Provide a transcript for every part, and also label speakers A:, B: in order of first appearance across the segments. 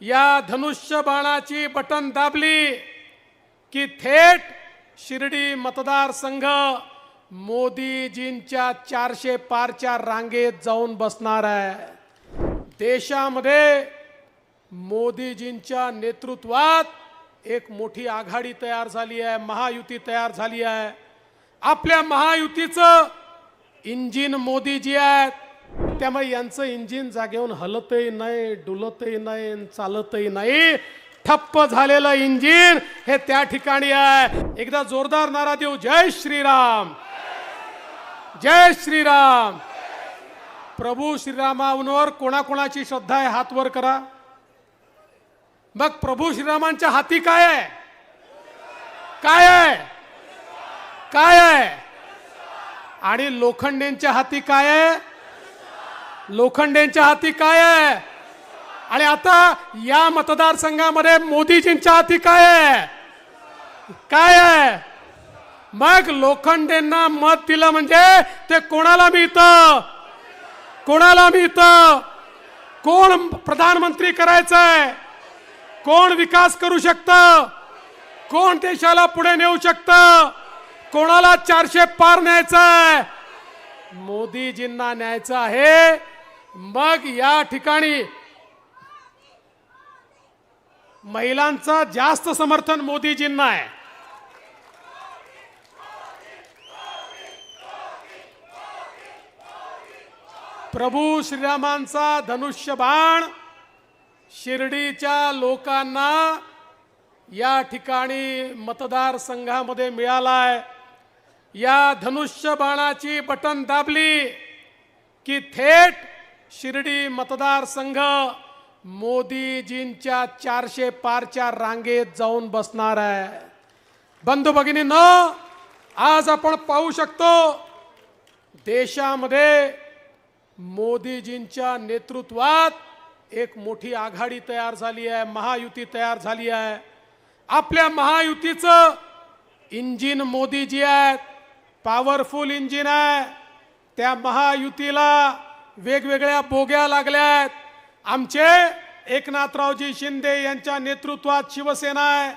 A: या धनुष्य बाणाची बटन दाबली की थेट शिर्डी मतदारसंघ मोदीजींच्या चारशे पारच्या रांगेत जाऊन बसणार आहे. देशामध्ये मोदीजींच्या नेतृत्वात एक मोठी आघाडी तयार झाली आहे महायुती तयार झाली आहे. आपल्या महायुतीचं इंजिन मोदीजी आहेत. त्यामुळे यांचं इंजिन जागेहून हलतही नाही डुलतही नाही चालतही नाही. ठप्प झालेलं इंजिन हे त्या ठिकाणी आहे. एकदा जोरदार नारा देऊ. जय श्रीराम. जय श्रीराम. प्रभू श्रीरामावर कोणाकोणाची श्रद्धा आहे हात वर करा. मग प्रभू श्रीरामांच्या हाती काय आहे? काय आहे? काय आहे? आणि लोखंडेंच्या हाती काय आहे? लोखंडेंच्या हाती काय आहे? आणि आता या मतदारसंघामध्ये मोदीजींच्या हाती काय आहे? काय आहे? मग लोखंडेंना मत दिलं म्हणजे ते कोणाला मिळतं? कोणाला मिळतं? कोण प्रधानमंत्री करायचंय? कोण विकास करू शकतं? कोण देशाला पुढे नेऊ शकतं? कोणाला चारशे पार न्यायचंय? मोदीजींना न्यायचं आहे. मग या ठिकाणी महिलांचं जास्त समर्थन मोदीजींना आहे. प्रभू श्रीरामांचा धनुष्यबाण शिर्डीच्या लोकांना या ठिकाणी मतदारसंघामध्ये मिळालाय. या धनुष्य बाणाची बटन दाबली की थेट शिर्डी मतदारसंघ मोदीजींच्या चारशे पारच्या रांगेत जाऊन बसणार आहे. बंधू भगिनींनो आज आपण पाहू शकतो देशामध्ये मोदीजींच्या नेतृत्वात एक मोठी आघाडी तयार झाली आहे महायुती तयार झाली आहे. आपल्या महायुतीचं इंजिन मोदीजी आहेत पॉवरफुल इंजिन आहे. त्या महायुतीला वेगवेगळ्या बोग्या लागल्या आहेत आमचे एकनाथरावजी शिंदे यांच्या नेतृत्वात शिवसेना आहे.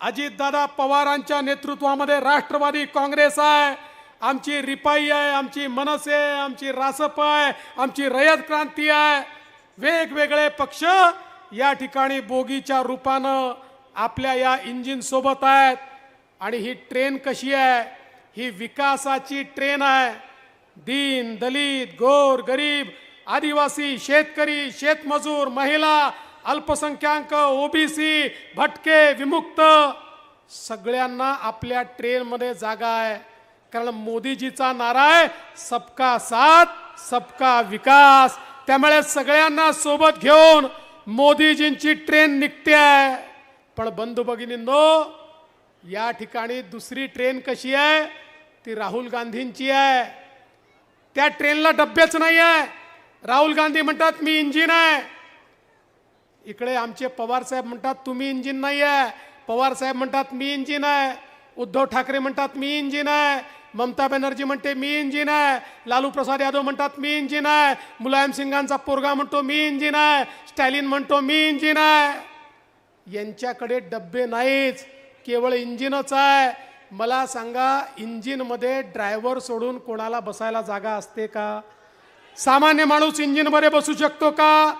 A: अजितदादा पवारांच्या नेतृत्वामध्ये राष्ट्रवादी काँग्रेस आहे. आमची रिपाई आहे आमची मनसे आहे आमची रासप आहे आमची रयत क्रांती आहे. वेगवेगळे पक्ष या ठिकाणी बोगीच्या रूपानं आपल्या या इंजिनसोबत आहेत. आणि ही ट्रेन कशी आहे? ही विकासाची ट्रेन आहे. दीन दलित गोर गरीब आदिवासी शेतकरी शेतमजूर महिला अल्पसंख्याक ओबीसी भटके विमुक्त सगळ्यांना आपल्या ट्रेनमध्ये जागा आहे. कारण मोदीजीचा नारा आहे सबका साथ सबका विकास. त्यामुळे सगळ्यांना सोबत घेऊन मोदीजींची ट्रेन निघते आहे. पण बंधू भगिनींनो या ठिकाणी दुसरी ट्रेन कशी आहे? ती राहुल गांधींची आहे. त्या ट्रेनला डब्बेच नाही आहे राहुल गांधी म्हणतात मी इंजिन आहे. इकडे आमचे पवार साहेब म्हणतात तुम्ही इंजिन नाही आहे पवार साहेब म्हणतात मी इंजिन आहे. उद्धव ठाकरे म्हणतात मी इंजिन आहे. ममता बॅनर्जी म्हणते मी इंजिन आहे. लालू प्रसाद यादव म्हणतात मी इंजिन आहे. मुलायम सिंगांचा पोरगा म्हणतो मी इंजिन आहे. स्टॅलिन म्हणतो मी इंजिन आहे. यांच्याकडे डब्बे नाहीच केवळ इंजिनच आहे. मला सांगा इंजिनमध्ये ड्रायव्हर सोडून कोणाला बसायला जागा असते का? सामान्य माणूस इंजिनमध्ये बसू शकतो का?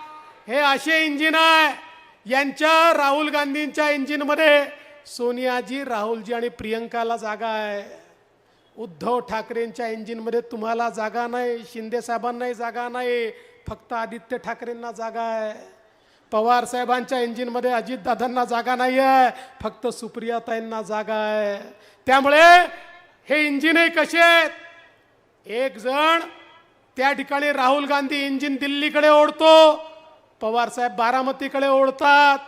A: हे असे इंजिन आहे. यांच्या राहुल गांधींच्या इंजिनमध्ये सोनियाजी राहुलजी आणि प्रियंकाला जागा आहे. उद्धव ठाकरेंच्या इंजिनमध्ये तुम्हाला जागा नाही शिंदेसाहेबांनाही जागा नाही. फक्त आदित्य ठाकरेंना जागा आहे. पवार साहेबांच्या इंजिनमध्ये अजितदादांना जागा नाही आहे फक्त सुप्रियाताईंना जागा आहे. त्यामुळे हे इंजिनही कसे आहेत? एक जण त्या ठिकाणी राहुल गांधी इंजिन दिल्लीकडे ओढतो पवार साहेब बारामतीकडे ओढतात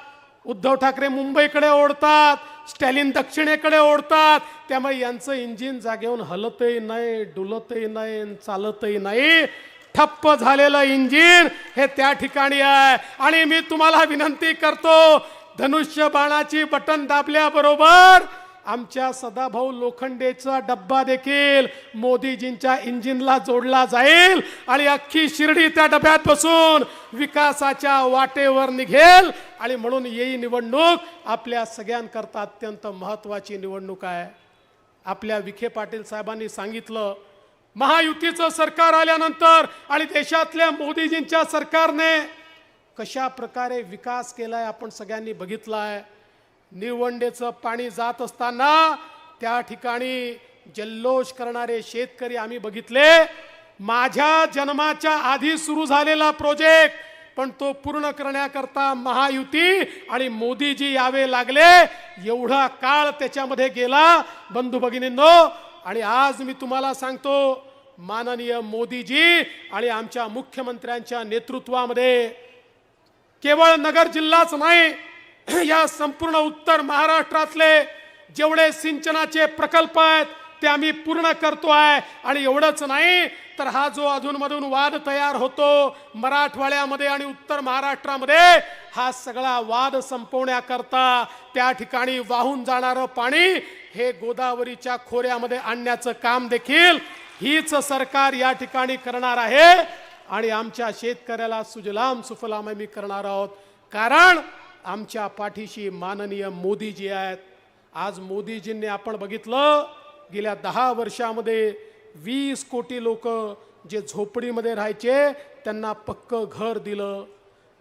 A: उद्धव ठाकरे मुंबईकडे ओढतात स्टॅलिन दक्षिणेकडे ओढतात. त्यामुळे यांचं इंजिन जागेहून हलतही नाही डुलतही नाही चालतही नाही. ठप्प झालेलं इंजिन हे त्या ठिकाणी आहे. आणि मी तुम्हाला विनंती करतो धनुष्य बाणाची बटन दाबल्याबरोबर आमच्या सदाभाऊ लोखंडेचा डब्बा देखील मोदीजींच्या इंजिनला जोडला जाईल आणि अख्खी शिर्डी त्या डब्यात बसून विकासाच्या वाटेवर निघेल. आणि म्हणून ही निवडणूक आपल्या सगळ्यांकरता अत्यंत महत्वाची निवडणूक आहे. आपल्या विखे पाटील साहेबांनी सांगितलं महायुतीचं सरकार आल्यानंतर आणि देशातल्या मोदीजींच्या सरकारने कशा प्रकारे विकास केलाय आपण सगळ्यांनी बघितलाय. निवंडेचं पाणी जात असताना त्या ठिकाणी जल्लोष करणारे शेतकरी आम्ही बघितले. माझ्या जन्माच्या आधी सुरू झालेला प्रोजेक्ट पण तो पूर्ण करण्याकरता महायुती आणि मोदीजी यावे लागले. एवढा काळ त्याच्यामध्ये गेला. बंधू भगिनींनो आणि आज मी तुम्हाला सांगतो माननीय मोदीजी आणि आमच्या मुख्यमंत्र्यांच्या नेतृत्वामध्ये केवळ नगर जिल्हाच नाही या संपूर्ण उत्तर महाराष्ट्रातले जेवढे सिंचनाचे प्रकल्प आहेत ते आम्ही पूर्ण करतो आहे. आणि एवढंच नाही तर हा जो अधूनमधून वाद तयार होतो मराठवाड्यामध्ये आणि उत्तर महाराष्ट्रामध्ये हा सगळा वाद संपवण्याकरता त्या ठिकाणी वाहून जाणारं पाणी हे गोदावरीच्या खोऱ्यामध्ये आणण्याचं काम देखील हीच सरकार या ठिकाणी करणार आहे. आणि आमच्या शेतकऱ्याला सुजलाम सुफलाम आम्ही करणार आहोत. कारण आमच्या पाठीशी माननीय मोदीजी आहेत. आज मोदीजींनी आपण बघितलं गेल्या दहा वर्षामध्ये वीस कोटी लोक जे झोपडीमध्ये राहायचे त्यांना पक्क घर दिलं.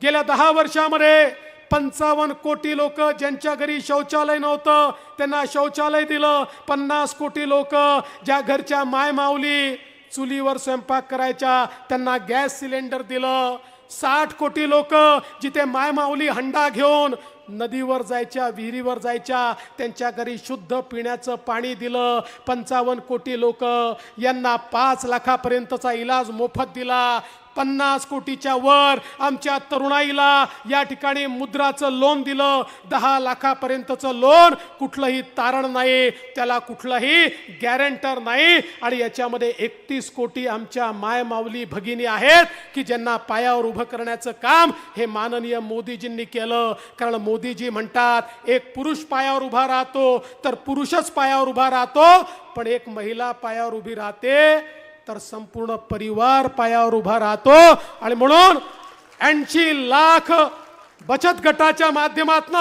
A: गेल्या दहा वर्षामध्ये पंचावन्न कोटी लोक ज्यांच्या घरी शौचालय नव्हतं त्यांना शौचालय दिलं. पन्नास कोटी लोक ज्या घरच्या माय माऊली चुलीवर स्वयंपाक करायच्या त्यांना गॅस सिलेंडर दिलं. साठ कोटी लोक जिथे माय माऊली हंडा घेऊन नदीवर जायच्या विहिरीवर जायच्या त्यांच्या घरी शुद्ध पिण्याचं पाणी दिलं. पंचावन्न कोटी लोक यांना पाच लाखापर्यंतचा इलाज मोफत दिला. पन्नास कोटीच्या वर आमच्या तरुणाईला या ठिकाणी मुद्राचं लोन दिलं. दहा लाखापर्यंतचं लोन कुठलंही तारण नाही त्याला कुठलंही गॅरंटर नाही. आणि याच्यामध्ये एकतीस कोटी आमच्या मायमावली भगिनी आहेत की ज्यांना पायावर उभं करण्याचं काम हे माननीय मोदीजींनी केलं. कारण मोदीजी म्हणतात एक पुरुष पायावर उभा राहतो तर पुरुषच पायावर उभा राहतो पण एक महिला पायावर उभी राहते तर संपूर्ण परिवार पायावर उभा राहतो. आणि म्हणून ऐंशी लाख बचत गटाच्या माध्यमातून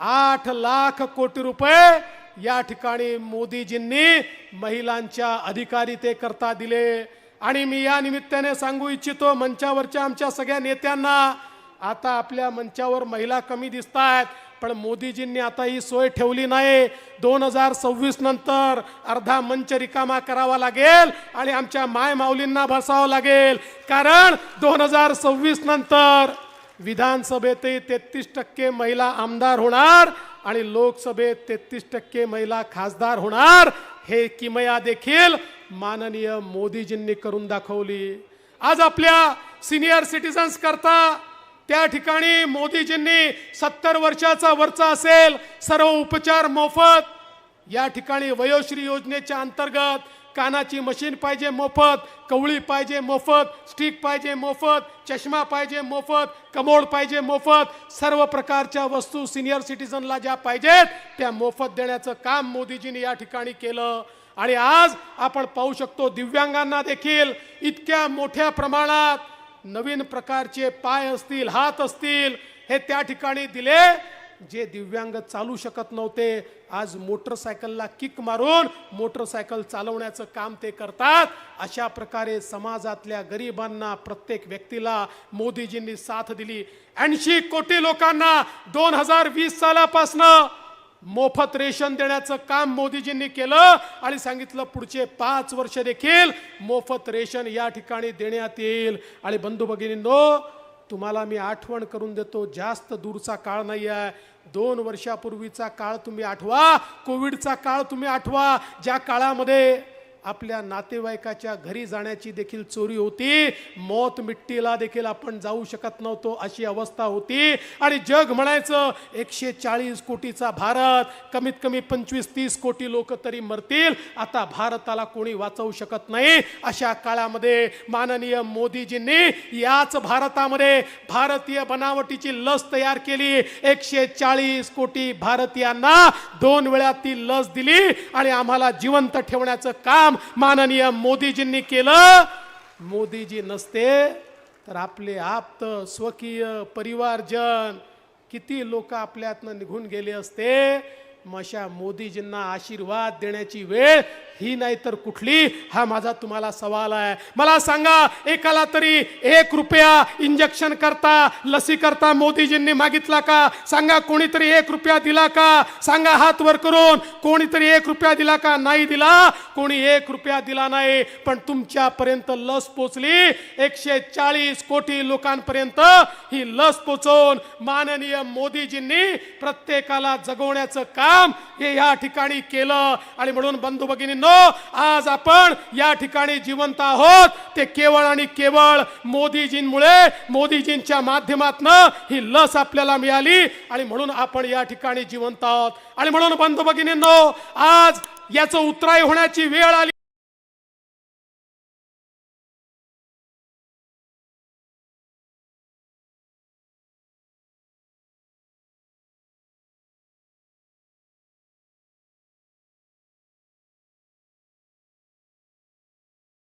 A: आठ लाख कोटी रुपये या ठिकाणी मोदीजींनी महिलांच्या अधिकारिते करता दिले. आणि मी या निमित्ताने सांगू इच्छितो मंचावरच्या आमच्या सगळ्या नेत्यांना आता आपल्या मंचावर महिला कमी दिसत आहेत पण मोदीजींनी आता ही सोय ठेवली नाही. दोन हजार सव्वीस नंतर अर्धा मंच रिकामा करावा लागेल आणि आमच्या माय माऊलींना बसावं लागेल. कारण दोन हजार सव्वीस नंतर विधानसभेतही तेहतीस टक्के महिला आमदार होणार आणि लोकसभेत तेहतीस टक्के महिला खासदार होणार. हे किमया देखील माननीय मोदीजींनी करून दाखवली. आज आपल्या सिनियर सिटीजन्स करता त्या ठिकाणी मोदीजींनी सत्तर वर्षाचा वरचा असेल सर्व उपचार मोफत. या ठिकाणी वयोश्री योजनेच्या अंतर्गत कानाची मशीन पाहिजे मोफत कवळी पाहिजे मोफत स्टिक पाहिजे मोफत चष्मा पाहिजे मोफत कमोड पाहिजे मोफत सर्व प्रकारच्या वस्तू सिनियर सिटीजनला ज्या पाहिजेत त्या मोफत देण्याचं काम मोदीजींनी या ठिकाणी केलं. आणि आज आपण पाहू शकतो दिव्यांगांना देखील इतक्या मोठ्या प्रमाणात नवीन प्रकारचे पाय असतील हात असतील हे त्या ठिकाणी दिले जे दिव्यांग चालू शकत नव्हते. आज मोटरसायकलला किक मारून मोटरसायकल चालवण्याचं काम ते करतात. अशा प्रकारे समाजातल्या गरिबांना प्रत्येक व्यक्तीला मोदीजींनी साथ दिली. ऐंशी कोटी लोकांना दोन हजार वीस सालापासनं मोफत रेशन देण्याचं काम मोदीजींनी केलं आणि सांगितलं पुढचे पाच वर्ष देखील मोफत रेशन या ठिकाणी देण्यात येईल. आणि बंधू भगिनींनो तुम्हाला मी आठवण करून देतो जास्त दूरचा काळ नाही आहे दोन वर्षापूर्वीचा काळ तुम्ही आठवा कोविडचा काळ तुम्ही आठवा. ज्या काळामध्ये आपल्या नातेवाईकाच्या घरी जाण्याची देखील चोरी होती. मौत मिट्टीला देखील आपण जाऊ शकत नव्हतो अशी अवस्था होती. आणि जग म्हणायचं एकशे चाळीस कोटीचा भारत कमीत कमी पंचवीस तीस कोटी लोक तरी मरतील. आता भारताला कोणी वाचवू शकत नाही. अशा काळामध्ये माननीय मोदीजींनी याच भारतामध्ये भारतीय बनावटीची लस तयार केली. एकशे चाळीस कोटी भारतीयांना दोन वेळा ती लस दिली आणि आम्हाला जिवंत ठेवण्याचं काम माननीय मोदीजींनी केलं. मोदीजी नसते तर आपले आप्त स्वकीय परिवारजन किती लोक आपल्यातनं निघून गेले असते? मशा मोदीजींना आशीर्वाद देण्याची वेळ ही नाही तर कुठली? हा माझा तुम्हाला सवाल आहे. मला सांगा एकाला तरी एक रुपया इंजेक्शन करता लसी करता मोदीजींनी मागितला का? सांगा कोणीतरी एक रुपया दिला का? सांगा हात वर करून कोणीतरी एक रुपया दिला का? नाही दिला. कोणी एक रुपया दिला नाही पण तुमच्यापर्यंत लस पोचली. एकशे चाळीस कोटी लोकांपर्यंत ही लस पोचवून माननीय मोदीजींनी प्रत्येकाला जगवण्याचं काम हे या ठिकाणी केलं. आणि म्हणून बंधू भगिनींनो आज आपण या ठिकाणी जिवंत आहोत. ते केवळ आणि केवळ मोदीजींमुळे मोदीजींच्या माध्यमातनं ही लस आपल्याला मिळाली. आणि म्हणून आपण या ठिकाणी जिवंत आहोत. आणि म्हणून बंधू भगिनींनो आज याचं उतराई होण्याची वेळ आली.